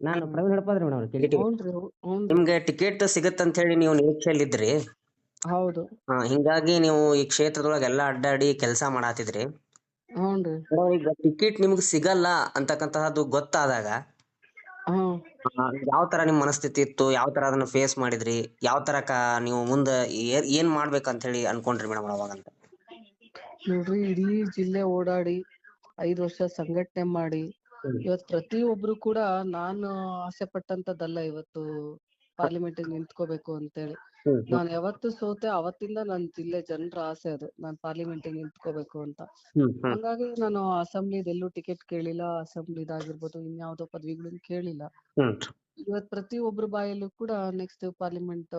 ನಾನು Praveen Hadapadri madam ticket ಹ್ಞೂನ್ರಿ ಹ್ಞೂನ್ರಿ. ನಿಮ್ಗೆ ಟಿಕೆಟ್ ಸಿಗತ್ತಂತ ಹೇಳಿ ನೀವು ನಿರೀಕ್ಷೆಯಲ್ಲಿದ್ರಿ ಹೌದು. ಹಾ ಹಿಂಗಾಗಿ ನೀವು ಈ ಕ್ಷೇತ್ರದೊಳಗೆ ಎಲ್ಲಾ ಅಡ್ಡಾಡಿ ಕೆಲಸ ಮಾಡಾತಿದ್ರಿ. ಹ್ಞೂನ್ರಿ. ಈಗ ಟಿಕೆಟ್ ನಿಮ್ಗೆ ಸಿಗಲ್ಲ ಅಂತಕ್ಕಂತಹದ್ದು ಗೊತ್ತಾದಾಗ ಯಾವ ತರ ನಿಮ್ ಮನಸ್ಥಿತಿ ಇತ್ತು? ಯಾವ ತರ ಅದನ್ನ ಫೇಸ್ ಮಾಡಿದ್ರಿ? ಯಾವ ತರ ಕ ನೀವು ಮುಂದೆ ಏ- ಏನ್ ಮಾಡ್ಬೇಕಂತ ಹೇಳಿ ಅನ್ಕೊಂಡ್ರಿ ಮೇಡಮ್ ಅವಾಗಂತ? ನೋಡ್ರಿ ಇಡೀ ಜಿಲ್ಲೆ ಓಡಾಡಿ ಐದು ವರ್ಷ ಸಂಘಟನೆ ಮಾಡಿ. ಇವತ್ ಪ್ರತಿಯೊಬ್ರು ಕೂಡ ನಾನು ಆಸೆ ಪಟ್ಟಂತದ್ದಲ್ಲ ಇವತ್ತು ಪಾರ್ಲಿಮೆಂಟ್ ನಿಂತ್ಕೋಬೇಕು ಅಂತೇಳಿ. ನಾನ್ ಯಾವತ್ತು ಸೋತೆ ಅವತ್ತಿಂದ ನನ್ ಜಿಲ್ಲೆ ಜನರ ಆಸೆ ಅದು. ನಾನ್ ಪಾರ್ಲಿಮೆಂಟ್ ನಿಂತ್ಕೋಬೇಕು ಅಂತ. ಹಂಗಾಗಿ ನಾನು ಅಸೆಂಬ್ಲಿದ್ ಎಲ್ಲೂ ಟಿಕೆಟ್ ಕೇಳಿಲ್ಲ. ಅಸೆಂಬ್ಲಿದಾಗಿರ್ಬೋದು ಇನ್ಯಾವ್ದೋ ಪದವಿಗಳನ್ನ ಕೇಳಿಲ್ಲ. ಇವತ್ ಪ್ರತಿ ಒಬ್ರ ಬಾಯಲ್ಲೂ ಕೂಡ ನೆಕ್ಸ್ಟ್ ಪಾರ್ಲಿಮೆಂಟ್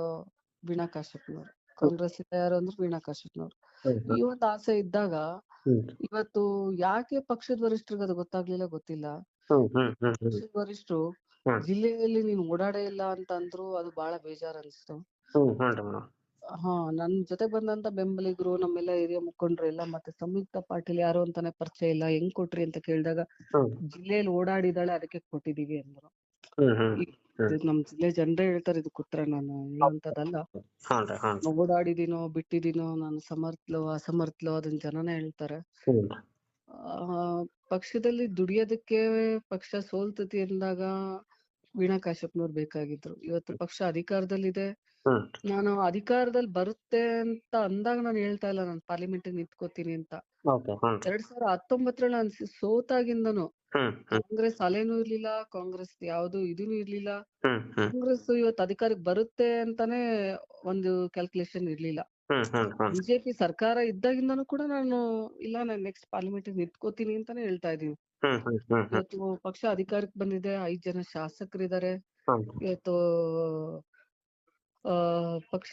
ವೀಣಾ ಕಾಶ್ಯಪ್ನವ್ರು ಕಾಂಗ್ರೆಸ್ ಇಂದ ಯಾರು ಅಂದ್ರೆ ವೀಣಾ ಈ ಒಂದು ಆಸೆ ಇದ್ದಾಗ ಇವತ್ತು ಯಾಕೆ ಪಕ್ಷದ ವರಿಷ್ಠರಿಗೆ ಅದು ಗೊತ್ತಾಗ್ಲಿಲ್ಲ ಗೊತ್ತಿಲ್ಲ. ಪಕ್ಷದ ವರಿಷ್ಠರು ಜಿಲ್ಲೆಯಲ್ಲಿ ನೀನ್ ಓಡಾಡೇ ಇಲ್ಲ ಅಂತ ಅಂದ್ರು ಅದು ಬಹಳ ಬೇಜಾರ್ ಅನ್ಸ್ತು ಹ ನನ್ ಜೊತೆ ಬಂದಂತ ಬೆಂಬಲಿಗರು ನಮ್ಮೆಲ್ಲ ಏರಿಯಾ ಮುಖಂಡ್ರು ಎಲ್ಲ ಮತ್ತೆ ಸಂಯುಕ್ತ ಪಾಟೀಲ್ ಯಾರು ಅಂತಾನೆ ಪರಿಚಯ ಇಲ್ಲ ಹೆಂಗ್ ಕೊಟ್ರಿ ಅಂತ ಕೇಳಿದಾಗ ಜಿಲ್ಲೆಯಲ್ಲಿ ಓಡಾಡಿದಾಳೆ ಅದಕ್ಕೆ ಕೊಟ್ಟಿದೀವಿ ಅಂದ್ರು. ಇದು ನಮ್ ಜಿಲ್ಲೆ ಜನರೇ ಹೇಳ್ತಾರೆ ಇದು ಕುತ್ರ ನಾನು ಹೇಳುವಂತದಲ್ಲ ಓಡಾಡಿದೀನೋ ಬಿಟ್ಟಿದೀನೋ ನಾನು ಸಮರ್ಥ್ಲೋ ಅಸಮರ್ಥ್ಲೋ ಅದನ್ನ ಜನನೇ ಹೇಳ್ತಾರೆ. ಹ್ಮ್. ಆ ಪಕ್ಷದಲ್ಲಿ ದುಡಿಯೋದಕ್ಕೆ ಪಕ್ಷ ಸೋಲ್ತತಿ ಅಂದಾಗ ವೀಣಾ ಕಾಶ್ಯಪ್ನವ್ರು ಬೇಕಾಗಿದ್ರು. ಇವತ್ತು ಪಕ್ಷ ಅಧಿಕಾರದಲ್ಲಿದೆ. ಹ್ಮ್. ನಾನು ಅಧಿಕಾರದಲ್ಲಿ ಬರುತ್ತೆ ಅಂತ ಅಂದಾಗ ನಾನು ಹೇಳ್ತಾ ಇಲ್ಲ ನಾನು ಪಾರ್ಲಿಮೆಂಟ್ ನಿಂತ್ಕೋತೀನಿ ಅಂತ. ಓಕೆ ಎರಡ್ ಸಾವಿರ ಹತ್ತೊಂಬತ್ತರಲ್ಲಿ ನಾನು ಸೋತಾಗಿಂದನು ಕಾಂಗ್ರೆಸ್ ಅಲೆನೂ ಇರ್ಲಿಲ್ಲ ಕಾಂಗ್ರೆಸ್ ಯಾವ್ದು ಇದೂನು ಇರ್ಲಿಲ್ಲ. ಕಾಂಗ್ರೆಸ್ ಇವತ್ತು ಅಧಿಕಾರಕ್ಕೆ ಬರುತ್ತೆ ಅಂತಾನೆ ಒಂದು ಕ್ಯಾಲ್ಕುಲೇಷನ್ ಇರ್ಲಿಲ್ಲ. ಬಿಜೆಪಿ ಸರ್ಕಾರ ಇದ್ದಾಗಿಂದಾನು ಕೂಡ ನಾನು ಇಲ್ಲ ನಾನು ನೆಕ್ಸ್ಟ್ ಪಾರ್ಲಿಮೆಂಟ್ ನಿಂತ್ಕೋತೀನಿ ಅಂತಾನೆ ಹೇಳ್ತಾ ಇದೀನಿ ಇವತ್ತು ಪಕ್ಷ ಅಧಿಕಾರಕ್ಕೆ ಬಂದಿದೆ ಐದ್ ಜನ ಶಾಸಕರಿದ್ದಾರೆ. ಇವತ್ತು ಪಕ್ಷ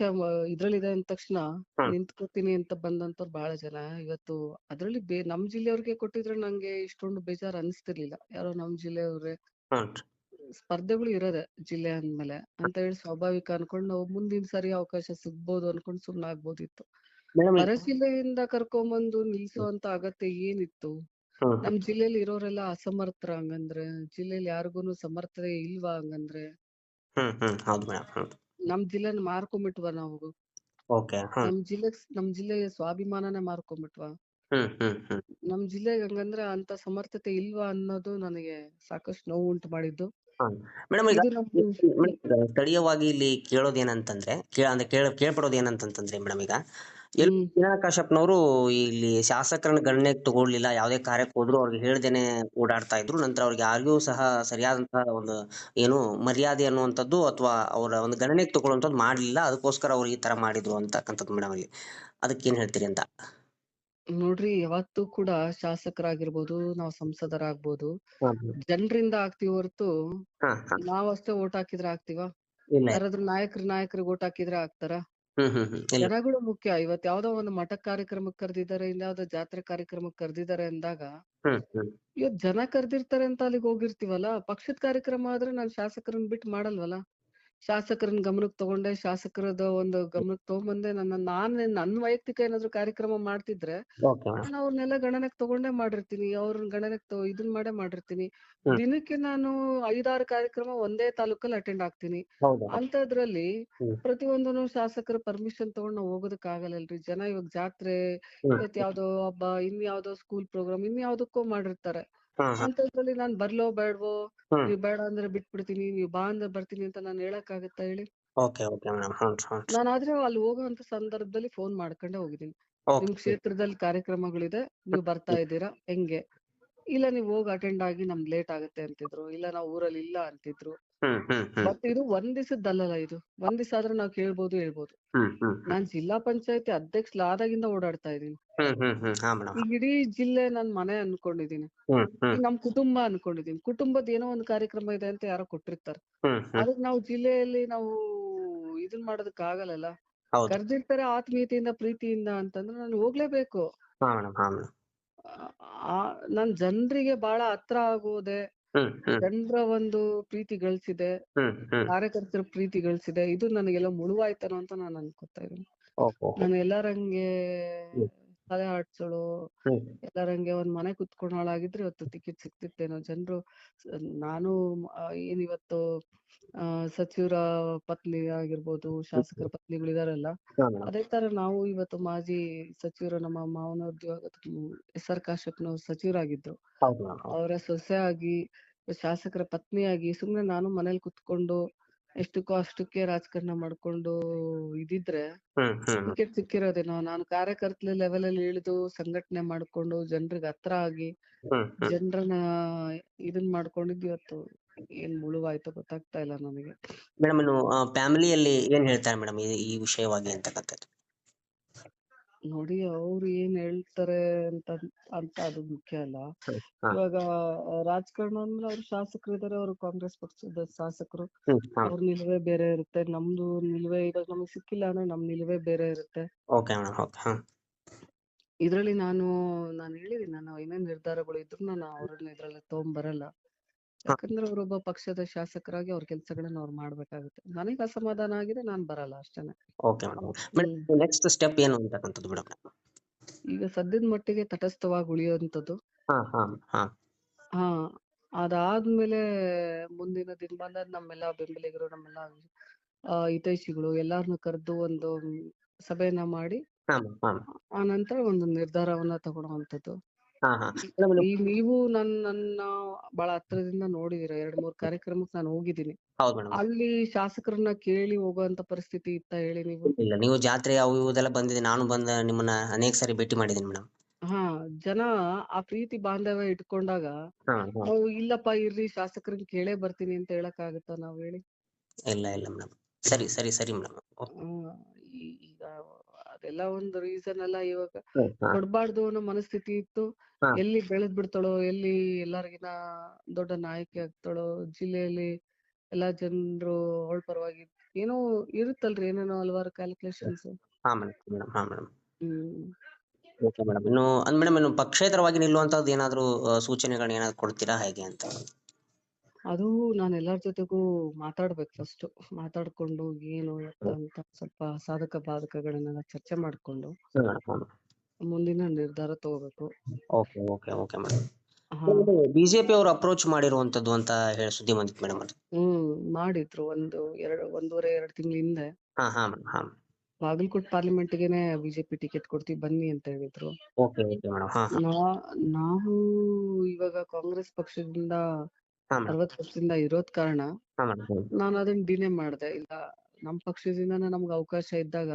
ಇದ್ರಲ್ಲಿದೆ ಅಂದ ತಕ್ಷಣ ಹ್ಮ್. ನಿಂತ್ಕೋತೀನಿ ಅಂತ ಬಂದಂತವ್ರು ಬಹಳ ಜನ. ಇವತ್ತು ಅದ್ರಲ್ಲಿ ಬೇ ನಮ್ ಜಿಲ್ಲೆಯವ್ರಿಗೆ ಕೊಟ್ಟಿದ್ರೆ ನಂಗೆ ಇಷ್ಟೊಂದು ಬೇಜಾರ್ ಅನಿಸ್ತಿರ್ಲಿಲ್ಲ. ಯಾರೋ ನಮ್ ಜಿಲ್ಲೆಯವ್ರೆ ಸ್ಪರ್ಧೆಗಳು ಇರೋದೆ ಜಿಲ್ಲೆ ಅಂದ್ಮೇಲೆ ಅಂತ ಹೇಳಿ ಸ್ವಾಭಾವಿಕ ಅನ್ಕೊಂಡು ನಾವು ಮುಂದಿನ ಸರಿ ಅವಕಾಶ ಸಿಗ್ಬೋದು ಅನ್ಕೊಂಡು ಸುಮ್ನೆ ಆಗ್ಬೋದಿತ್ತು ಮೇಡಮ್ ಹೊರ ಜಿಲ್ಲೆಯಿಂದ ಕರ್ಕೊಂಬಂದು ನಿಲ್ಸುವಂತ ಅಗತ್ಯ ಏನಿತ್ತು? ನಮ್ ಜಿಲ್ಲೆಯಲ್ಲಿ ಇರೋರೆಲ್ಲ ಅಸಮರ್ಥರ ಹಂಗಂದ್ರೆ ಜಿಲ್ಲೆಯಲ್ಲಿ ಯಾರಿಗೂನು ಸಮರ್ಥತೆ ಇಲ್ವಾ ಹಂಗಂದ್ರೆ? ಹ್ಮ್ ಹ್ಮ್. ಹೌದು ಮೇಡಮ್ ಹ್ಮ್ ನಮ್ ಜಿಲ್ಲೆನ ಮಾರ್ಕೊಂಡ್ಬಿಟ್ವ ನಾವು. ಓಕೆ ನಮ್ ಜಿಲ್ಲೆ ನಮ್ ಜಿಲ್ಲೆಯ ಸ್ವಾಭಿಮಾನನೇ ಮಾರ್ಕೊಂಡ್ಬಿಟ್ವ ಹ್ಮ್ ಹ್ಮ್ ಹ್ಮ್. ನಮ್ ಜಿಲ್ಲೆಗೆ ಹಂಗಂದ್ರೆ ಅಂತ ಸಮರ್ಥತೆ ಇಲ್ವಾ ಅನ್ನೋದು ನನಗೆ ಸಾಕಷ್ಟು ನೋವು ಉಂಟು ಮಾಡಿದ್ದು. ಮೇಡಮ್ ಈಗ ಇದು ನಮ್ದು ಮೇಡಮ್, ಸ್ಥಳೀಯವಾಗಿ ಇಲ್ಲಿ ಕೇಳೋದು ಏನಂತಂದ್ರೆ ಕೇಳ ಅಂದ್ರೆ ಕೇಳ ಕೇಳ್ಪಡೋದು ಏನಂತಂತಂದ್ರೆ ಮೇಡಮ್ ಈಗ ಎಲ್ ಹ್ಮ್. ಕಾಶ್ಯಪ್ನವರು ಇಲ್ಲಿ ಶಾಸಕರನ್ನ ಗಣನೆಗೆ ತಗೊಳ್ಳಿಲ್ಲ ಯಾವುದೇ ಕಾರ್ಯಕ್ಕೆ ಹೋದ್ರು ಅವ್ರಿಗೆ ಹೇಳ್ದೇನೆ ಓಡಾಡ್ತಾ ಇದ್ರು ನಂತರ ಅವ್ರಿಗೆ ಯಾರಿಗೂ ಸಹ ಸರಿಯಾದಂತಹ ಒಂದು ಏನು ಮರ್ಯಾದೆ ಅನ್ನುವಂಥದ್ದು ಅಥವಾ ಅವರ ಒಂದು ಗಣನೆಗೆ ತಗೊಳ್ಳುವಂಥದ್ದು ಮಾಡ್ಲಿಲ್ಲ ಅದಕ್ಕೋಸ್ಕರ ಅವ್ರು ಈ ತರ ಮಾಡಿದ್ರು ಅಂತಕ್ಕಂಥದ್ದು ಮೇಡಮ್ ಅಲ್ಲಿ ಅದಕ್ಕೆ ಏನ್ ಹೇಳ್ತೀರಿ ಅಂತ? ನೋಡ್ರಿ ಯಾವತ್ತೂ ಕೂಡ ಶಾಸಕರಾಗಿರ್ಬೋದು ನಾವು ಸಂಸದರಾಗ್ಬೋದು ಹಾ. ಜನರಿಂದ ಆಗ್ತಿವಿ ಹೊರತು ಹಾ ಹಾ. ನಾವಷ್ಟೇ ಓಟ್ ಹಾಕಿದ್ರೆ ಆಗ್ತೀವ? ಇಲ್ಲ. ಯಾರಾದ್ರೂ ನಾಯಕರು ನಾಯಕರಿಗೆ ಓಟ್ ಹಾಕಿದ್ರೆ ಆಗ್ತಾರ? ಹ್ಮ್ ಹ್ಮ್ ಹ್ಮ್. ಜನಗಳು ಮುಖ್ಯ. ಇವತ್ ಯಾವ್ದೋ ಒಂದು ಮಠ ಕಾರ್ಯಕ್ರಮಕ್ಕೆ ಕರೆದಿದ್ದಾರೆ ಇನ್ಯಾವ್ದೋ ಜಾತ್ರೆ ಕಾರ್ಯಕ್ರಮಕ್ಕೆ ಕರೆದಿದ್ದಾರೆ ಅಂದಾಗ ಇವತ್ ಜನ ಕರ್ದಿರ್ತಾರೆ ಅಂತ ಅಲ್ಲಿಗೆ ಹೋಗಿರ್ತೀವಲ್ಲ? ಪಕ್ಷದ ಕಾರ್ಯಕ್ರಮ ಆದ್ರೆ ನಾನ್ ಶಾಸಕರನ್ನ ಬಿಟ್ಟು ಮಾಡಲ್ವಲ್ಲ? ಶಾಸಕರನ್ನ ಗಮನಕ್ಕೆ ತಗೊಂಡೆ ಶಾಸಕರದ ಒಂದು ಗಮನಕ್ಕೆ ತಗೊಂಡ್ಬಂದೆ ನನ್ನ ನಾನ್ ನನ್ ವೈಯಕ್ತಿಕ ಏನಾದ್ರು ಕಾರ್ಯಕ್ರಮ ಮಾಡ್ತಿದ್ರೆ ನಾನು ಅವ್ರನ್ನೆಲ್ಲ ಗಣನೆಗೆ ತಗೊಂಡೇ ಮಾಡಿರ್ತೀನಿ ಅವ್ರನ್ನ ಗಣನೆಗೆ ಇದನ್ ಮಾಡೇ ಮಾಡಿರ್ತೀನಿ. ದಿನಕ್ಕೆ ನಾನು ಐದಾರು ಕಾರ್ಯಕ್ರಮ ಒಂದೇ ತಾಲೂಕಲ್ಲಿ ಅಟೆಂಡ್ ಆಗ್ತೀನಿ. ಅಂತದ್ರಲ್ಲಿ ಪ್ರತಿಯೊಂದನ್ನು ಪ್ರತಿಯೊಂದನು ಶಾಸಕರ ಪರ್ಮಿಷನ್ ತಗೊಂಡ್ ನಾವು ಆಗಲ್ಲಲ್ರಿ ಜನ ಇವಾಗ ಜಾತ್ರೆ ಯಾವ್ದೋ ಹಬ್ಬ ಇನ್ ಯಾವ್ದೋ ಸ್ಕೂಲ್ ಪ್ರೋಗ್ರಾಮ್ ಇನ್ ಯಾವ್ದಕ್ಕೋ ಮಾಡಿರ್ತಾರೆ. ಅಂತದ್ರಲ್ಲಿ ನಾನ್ ಬರ್ಲೋ ಬೇಡ್ವೋ. ನೀವ್ ಬೇಡ ಅಂದ್ರೆ ಬಿಟ್ಬಿಡ್ತೀನಿ ನೀವ್ ಬಾ ಅಂದ್ರೆ ಬರ್ತೀನಿ ಅಂತ ನಾನ್ ಹೇಳಕ್ ಆಗತ್ತಾ ಹೇಳಿ? Okay okay madam. ನಾನ್ ಆದ್ರೆ ಅಲ್ಲಿ ಹೋಗುವಂತ ಸಂದರ್ಭದಲ್ಲಿ ಫೋನ್ ಮಾಡ್ಕೊಂಡೆ ಹೋಗಿದ್ದೀನಿ. ನಿಮ್ ಕ್ಷೇತ್ರದಲ್ಲಿ ಕಾರ್ಯಕ್ರಮಗಳಿದೆ ನೀವ್ ಬರ್ತಾ ಇದ್ದೀರಾ? ಹೆಂಗೆ? ಇಲ್ಲ ನೀವ್ ಹೋಗಿ ಅಟೆಂಡ್ ಆಗಿ ನಮ್ಗ್ ಲೇಟ್ ಆಗುತ್ತೆ ಅಂತಿದ್ರು ಇಲ್ಲ ನಾವ್ ಊರಲ್ಲಿ ಇಲ್ಲ ಅಂತಿದ್ರು. ಹ್ಮ್ ಇದು ಒಂದ್ ದಿವಸದ್ದಲ್ಲಲ್ಲ ಇದು. ಒಂದ್ ದಿವಸ ಆದ್ರೆ ನಾವ್ ಕೇಳ್ಬೋದು ಹೇಳ್ಬೋದು. ನಾನ್ ಜಿಲ್ಲಾ ಪಂಚಾಯತಿ ಅಧ್ಯಕ್ಷಲಾದಾಗಿಂದ ಓಡಾಡ್ತಾ ಇದೀನಿ ಈಗ ಇಡೀ ಜಿಲ್ಲೆ ನನ್ ಮನೆ ಅನ್ಕೊಂಡಿದೀನಿ ನಮ್ ಕುಟುಂಬ ಅನ್ಕೊಂಡಿದೀನಿ ಕುಟುಂಬದ ಏನೋ ಒಂದ್ ಕಾರ್ಯಕ್ರಮ ಇದೆ ಅಂತ ಯಾರೋ ಕೊಟ್ಟಿರ್ತಾರೆ. ಅದಕ್ ನಾವು ಜಿಲ್ಲೆಯಲ್ಲಿ ನಾವು ಇದನ್ ಮಾಡೋದಕ್ ಆಗಲ್ಲಲ್ಲ ಹೌದು. ಕರ್ದಿರ್ತಾರೆ ಆತ್ಮೀಯತೆಯಿಂದ ಪ್ರೀತಿಯಿಂದ ಅಂತಂದ್ರೆ ನಾನು ಹೋಗ್ಲೇಬೇಕು. ನನ್ ಜನರಿಗೆ ಬಹಳ ಹತ್ರ ಆಗೋದೆ ಜನರ ಒಂದು ಪ್ರೀತಿ ಗಳಿಸಿದೆ ಕಾರ್ಯಕರ್ತರ ಪ್ರೀತಿ ಗಳಿಸಿದೆ ಇದು ನನಗೆಲ್ಲ ಮುಳುವಾಯ್ತನೋ ಅಂತ ನಾನು ಅನ್ಕೋತಾ ಇದ್ದೀನಿ. ನಾನು ಎಲ್ಲರಂಗೆ. ತಲೆ ಆಡ್ಸೋಳು ಹ್ಮ್. ಎಲ್ಲರಂಗೆ ಒಂದ್ ಮನೆ ಕುತ್ಕೊಂಡೋಳಾಗಿದ್ರೆ ಇವತ್ತು ಟಿಕೆಟ್ ಸಿಕ್ತಿತ್ತೇನೋ ಜನರು. ನಾನು ಆ, ಏನ್ ಇವತ್ತು ಆ ಸಚಿವರ ಪತ್ನಿ ಆಗಿರ್ಬೋದು ಶಾಸಕರ ಪತ್ನಿಗಳಿದಾರಲ್ಲ ಹಾ. ಮೇಡಮ್ ಅದೇ ತರ ನಾವು ಇವತ್ತು ಮಾಜಿ ಸಚಿವರು ನಮ್ಮ ಮಾವನ ಉದ್ಯೋಗ ಎಸ್ ಆರ್ ಕಾಶ್ಯಪ್ನವ್ರು ಸಚಿವರಾಗಿದ್ರು. ಹೌದು ಮೇಡಮ್ ಹೌದು. ಅವರ ಸೊಸೆ ಆಗಿ ಶಾಸಕರ ಪತ್ನಿಯಾಗಿ ಸುಮ್ನೆ ನಾನು ಮನೇಲಿ ಕುತ್ಕೊಂಡು ಎಷ್ಟಕ್ಕೋ ಅಷ್ಟಕ್ಕೆ ರಾಜಕಾರಣ ಮಾಡ್ಕೊಂಡು ಇದಿದ್ರೆ ಟಿಕೆಟ್ ಸಿಕ್ಕಿರೋದೇನೋ. ನಾನು ಕಾರ್ಯಕರ್ತ ಲೆವೆಲ್ ಅಲ್ಲಿ ಇಳಿದು ಸಂಘಟನೆ ಮಾಡ್ಕೊಂಡು ಜನರಿಗೆ ಹತ್ರ ಆಗಿ ಜನರನ್ನ ಇದನ್ ಮಾಡ್ಕೊಂಡಿದ್ ಇವತ್ತು ಏನ್ ಮುಳುವಾಯ್ತು ಗೊತ್ತಾಗ್ತಾ ಇಲ್ಲ ನನಗೆ. ಮೇಡಮ್ ಇನ್ನು ಫ್ಯಾಮಿಲಿಯಲ್ಲಿ ಏನ್ ಹೇಳ್ತಾರೆ ಮೇಡಮ್ ಈ ಈ ವಿಷಯವಾಗಿ ಅಂತಕ್ಕಂಥದ್ದು? ನೋಡಿ ಅವ್ರು ಏನ್ ಹೇಳ್ತಾರೆ ಅಂತ ಅಂತ ಅದು ಮುಖ್ಯ ಅಲ್ಲ. ಇವಾಗ ರಾಜಕಾರಣ ಅಂದ್ರೆ ಅವ್ರು ಶಾಸಕರು ಇದಾರೆ ಅವ್ರು ಕಾಂಗ್ರೆಸ್ ಪಕ್ಷದ ಶಾಸಕರು. ಅವ್ರ ನಿಲುವೆ ಬೇರೆ ಇರುತ್ತೆ. ನಮ್ದು ನಿಲುವೆ ಇವಾಗ ನಮಗೆ ಸಿಕ್ಕಿಲ್ಲ ಅಂದ್ರೆ ನಮ್ ನಿಲುವೆ ಬೇರೆ ಇರುತ್ತೆ. ಇದ್ರಲ್ಲಿ ನಾನು ನಾನು ಹೇಳಿದೀನಿ ನಾನು ಏನೇ ನಿರ್ಧಾರಗಳು ಇದ್ರು ನಾನು ಅವ್ರನ್ನ ಇದ್ರಲ್ಲಿ ತಗೊಂಬರಲ್ಲ ಯಾಕಂದ್ರೆ ಅವರೊಬ್ಬ ಪಕ್ಷದ ಶಾಸಕರಾಗಿ ಅವ್ರ ಕೆಲಸಗಳನ್ನ ಅವ್ರು ಮಾಡ್ಬೇಕಾಗುತ್ತೆ. ನನಗೆ ಅಸಮಾಧಾನ ಆಗಿದೆ ನಾನ್ ಬರಲ್ಲ ಅಷ್ಟೇನೆ. Okay madam madam next step ಏನು ಅಂತಕ್ಕಂಥದ್ದು ಮೇಡಮ್ ಈಗ ಸದ್ಯದ ಮಟ್ಟಿಗೆ ತಟಸ್ಥವಾಗಿ ಉಳಿಯುವಂತದ್ದು ಹಾ ಅದಾದ್ಮೇಲೆ ಮುಂದಿನ ದಿನಮಾನ ನಮ್ಮೆಲ್ಲ ಬೆಂಬಲಿಗರು ನಮ್ಮೆಲ್ಲ ಹಿತೈಷಿಗಳು ಎಲ್ಲಾರನ್ನು ಕರೆದು ಒಂದು ಸಭೆಯನ್ನ ಮಾಡಿ ಆ ನಂತರ ಒಂದು ನಿರ್ಧಾರವನ್ನ ಈ ನೀವು ನನ್ ನನ್ನ ಬಹಳ ಹತ್ರದಿಂದ ನೋಡಿದೀರ. ಎರಡ್ ಮೂರ್ ಕಾರ್ಯಕ್ರಮಕ್ಕೆ ನಾನು ಹೋಗಿದ್ದೀನಿ. ಅಲ್ಲಿ ಶಾಸಕರನ್ನ ಕೇಳಿ ಹೋಗುವಂತ ಪರಿಸ್ಥಿತಿ ಇತ್ತ ಹೇಳಿ ನೀವು? ಇಲ್ಲ ನೀವು ಜಾತ್ರೆ ಅವು ಇವುದೆಲ್ಲ ಬಂದಿದೆ. ನಾನು ಬಂದ ನಿಮ್ಮನ್ನ ಅನೇಕ ಸಾರಿ ಭೇಟಿ ಮಾಡಿದ್ದೀನಿ ಮೇಡಮ್ ಹಾ ಜನ ಆ ಪ್ರೀತಿ ಬಾಂಧವ್ಯ ಇಟ್ಕೊಂಡಾಗ ನಾವು ಇಲ್ಲಪ್ಪ ಇರ್ರಿ ಶಾಸಕರನ್ನ ಕೇಳೇ ಬರ್ತೀನಿ ಅಂತ ಹೇಳಕ್ ಆಗುತ್ತ ನಾವ್ ಹೇಳಿ? ಇಲ್ಲ ಇಲ್ಲ ಮೇಡಮ್ ಸರಿ ಸರಿ ಸರಿ ಮೇಡಮ್ ಈಗ ಅದೆಲ್ಲ ಒಂದು ರೀಸನ್ ಅಲ್ಲ ಇವಾಗ. ಕೊಡ್ಬಾರ್ದು ಅನ್ನೋ ಮನಸ್ಥಿತಿ ಇತ್ತು. ಎಲ್ಲಿ ಬೆಳೆದ್ ಬಿಡ್ತಾಳೋ ಎಲ್ಲಿ ಎಲ್ಲರಿಗಿನ ದೊಡ್ಡ ನಾಯಕಿ ಆಗ್ತಾಳೋ ಜಿಲ್ಲೆಯಲ್ಲಿ ಎಲ್ಲಾ ಜನರು ಅವಳ ಪರವಾಗಿ ಏನೋ ಇರುತ್ತಲ್ರಿ ಏನೇನೋ ಹಲವಾರು ಕ್ಯಾಲ್ಕುಲೇಷನ್ಸ್ ಹಾ ಮೇಡಮ್ ಹಾ ಮೇಡಮ್ ಹ್ಮ್. ಓಕೆ ಮೇಡಮ್ ಇನ್ನು ಅಂದ್ ಮೇಡಮ್ ಇನ್ನು ಪಕ್ಷೇತರವಾಗಿ ನಿಲ್ಲುವಂತದ್ದು ಏನಾದ್ರು ಸೂಚನೆಗಳನ್ನ ಏನಾದ್ರು ಕೊಡ್ತೀರಾ ಹೇಗೆ ಅಂತ? ಅದು ನಾನು ಎಲ್ಲಾರ್ ಜೊತೆಗೂ ಮಾತಾಡ್ಬೇಕು ಫಸ್ಟ್ ಮಾತಾಡ್ಕೊಂಡು ಏನು ಅಂತ ಸ್ವಲ್ಪ ಸಾಧಕ ಬಾಧಕಗಳನ್ನೆಲ್ಲ ಚರ್ಚೆ ಮಾಡ್ಕೊಂಡು ಮುಂದಿನ ನಿರ್ಧಾರ ತಗೋಬೇಕು. Okay okay okay madam. BJP ಅವರು ಅಪ್ರೋಚ್ ಮಾಡಿರುವಂತದ್ದು ಅಂತ ಹೇಳಿ ಸುದ್ದಿ ಬಂದಿತ್ತು ಮೇಡಮ್ ಹ್ಮ್ ಮಾಡಿದ್ರು ಒಂದು ಎರಡು ಒಂದೂವರೆ ಎರಡು ತಿಂಗಳ ಹಿಂದೆ. ಹಾ ಹಾ ಮೇಡಮ್ ಹಾ. ಬಾಗಲಕೋಟ್ ಪಾರ್ಲಿಮೆಂಟ್ಗೆನೆ ಬಿಜೆಪಿ ಟಿಕೆಟ್ ಕೊಡ್ತೀವಿ ಬನ್ನಿ ಅಂತ ಹೇಳಿದ್ರು. ಓಕೆ ಓಕೆ ಮೇಡಮ್ ಹಾ ಹಾ. ನಾವು ಇವಾಗ ಕಾಂಗ್ರೆಸ್ ಪಕ್ಷದಿಂದ ಅರವತ್ತು ವರ್ಷದಿಂದ ಇರೋದ್ ಕಾರಣ ನಾನು ಅದನ್ನ ಡಿನೇ ಮಾಡ್ದೆ. ಇಲ್ಲ ನಮ್ ಪಕ್ಷದಿಂದಾನೇ ನಮ್ಗೆ ಅವಕಾಶ ಇದ್ದಾಗ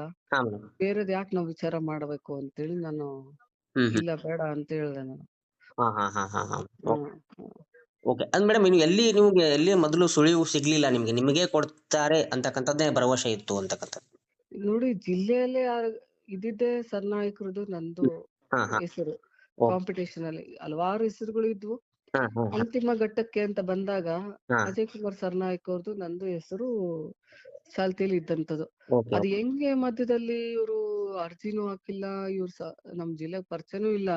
ಬೇರೆದ್ ಯಾಕೆ ನಾವು ವಿಚಾರ ಮಾಡ್ಬೇಕು ಅಂತೇಳಿ ನಾನು ಇಲ್ಲ ಬೇಡ ಅಂತ ಹೇಳ್ದೆ ನಾನು. ಓಕೆ. ಅಂದ್ ಮೇಡಮ್ ನೀವು ಎಲ್ಲಿ ನಿಮ್ಗೆ ಎಲ್ಲಿ ಮೊದಲು ಸುಳಿವು ಸಿಗ್ಲಿಲ್ಲ ನಿಮ್ಗೆ? ನಿಮಗೆ ಕೊಡ್ತಾರೆ ಅಂತಕ್ಕಂಥದ್ದೇ ಭರವಸೆ ಇತ್ತು ಅಂತಕ್ಕಂಥದ್ದು. ನೋಡಿ ಜಿಲ್ಲೆಯಲ್ಲೇ ಇದಿದೆ ಇದ್ದಿದ್ದೇ ಸರ್ನಾಯಕರದು ನಂದು ಹೆಸರು. ಕಾಂಪಿಟೇಷನ್ ಅಲ್ಲಿ ಹಲವಾರು ಹೆಸರುಗಳು ಇದ್ವು. ಅಂತಿಮ ಘಟ್ಟಕ್ಕೆ ಅಂತ ಬಂದಾಗ ಅಜಯ್ ಕುಮಾರ್ ಸರ್ನಾಯಕ್ ಅವ್ರದ್ದು ನಂದು ಹೆಸರು ಚಾಲ್ತಿಯಲ್ಲಿ ಇದ್ದಂತದ್ದು. ಅದು ಹೆಂಗೆ ಮಧ್ಯದಲ್ಲಿ ಇವರು ಅರ್ಜಿನೂ ಹಾಕಿಲ್ಲ ಇವ್ರ ನಮ್ ಜಿಲ್ಲೆಗ್ ಪರಿಚಯನೂ ಇಲ್ಲ.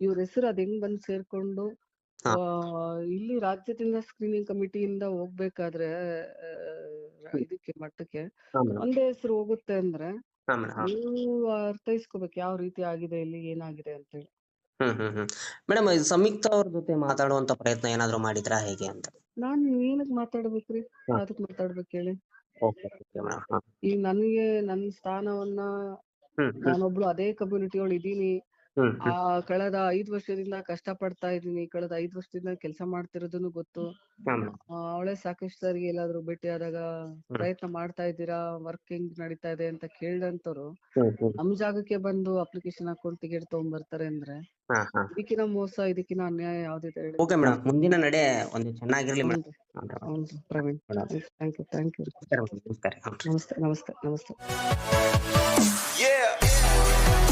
ಇವ್ರ ಹೆಸರು ಅದ್ ಹೆಂಗ್ ಬಂದ್ ಸೇರ್ಕೊಂಡು ಆ, ಇಲ್ಲಿ ರಾಜ್ಯದಿಂದ ಸ್ಕ್ರೀನಿಂಗ್ ಕಮಿಟಿಯಿಂದ ಹೋಗ್ಬೇಕಾದ್ರೆ ಇದಕ್ಕೆ ಮಟ್ಟಕ್ಕೆ ಒಂದೇ ಹೆಸರು ಹೋಗುತ್ತೆ ಅಂದ್ರೆ ನೀವು ಅರ್ಥೈಸ್ಕೋಬೇಕು ಯಾವ ರೀತಿ ಆಗಿದೆ ಇಲ್ಲಿ ಏನಾಗಿದೆ ಅಂತ ಹೇಳಿ. ಹ್ಮ್ ಹ್ಮ್ ಹ್ಮ್. ಮೇಡಮ್ ಇದು ಸಂಯುಕ್ತ ಅವ್ರ ಜೊತೆ ಮಾತಾಡುವಂತ ಪ್ರಯತ್ನ ಏನಾದ್ರು ಮಾಡಿದ್ರಾ ಹೇಗೆ ಅಂತ? ನಾನ್ ಏನಕ್ ಮಾತಾಡ್ಬೇಕ್ರಿ? ಹಾ. ಅದಕ್ ಮಾತಾಡ್ಬೇಕು ಹೇಳಿ. Okay madam. ಈಗ ನನಗೆ ನನ್ನ ಸ್ಥಾನವನ್ನ ಹ್ಮ್ ಹ್ಮ್. ನಾನೊಬ್ಳು ಅದೇ ಕಮ್ಯುನಿಟಿ ಒಳಗ್ ಇದೀನಿ ಹ್ಮ್ ಆ ಕಳೆದ ಐದ್ ವರ್ಷದಿಂದ ಕಷ್ಟ ಪಡ್ತಾ ಇದ್ದೀನಿ. ಕಳೆದ ಐದ್ ವರ್ಷದಿಂದ ಕೆಲಸ ಮಾಡ್ತಿರೋದನ್ನು ಗೊತ್ತು. ಅವಳೆ ಆ, ಅವಳೇ ಸಾಕಷ್ಟು ಸಾರಿ ಎಲ್ಲಾದ್ರೂ ಭೇಟಿ ಆದಾಗ ಪ್ರಯತ್ನ ಮಾಡ್ತಾ ಇದ್ದೀರಾ? ವರ್ಕ್ ಹೆಂಗ್ ನಡೀತಾ ಇದೆ ಅಂತ ಕೇಳ್ದಂತವ್ರು ಹ್ಮ್ ಹ್ಮ್. ನಮ್ ಜಾಗಕ್ಕೆ ಬಂದು ಅಪ್ಲಿಕೇಶನ್ ಹಾಕೊಂಡು ಟಿಕೆಟ್ ತಗೊಂಡ್ಬರ್ತಾರೆ ಅಂದ್ರೆ ಹಾ ಹಾ. ಇದಕ್ಕಿನ ಮೋಸ ಇದಕ್ಕಿನ ಅನ್ಯಾಯ ಯಾವ್ದಿದೆ ಹೇಳಿ. Okay madam. ಮುಂದಿನ ನಡೆ ಒಂದು ಚೆನ್ನಾಗಿರ್ಲಿ ಮೇಡಮ್. ಹೌನ್ರಿ ಹೌನ್ರಿ Praveen madam thank you thank you ನಮಸ್ಕಾರ ನಮಸ್ಕಾರ. ಹ್ಞೂ ನಮಸ್ತೆ ನಮಸ್ತೆ ನಮಸ್ತೆ. Yeah.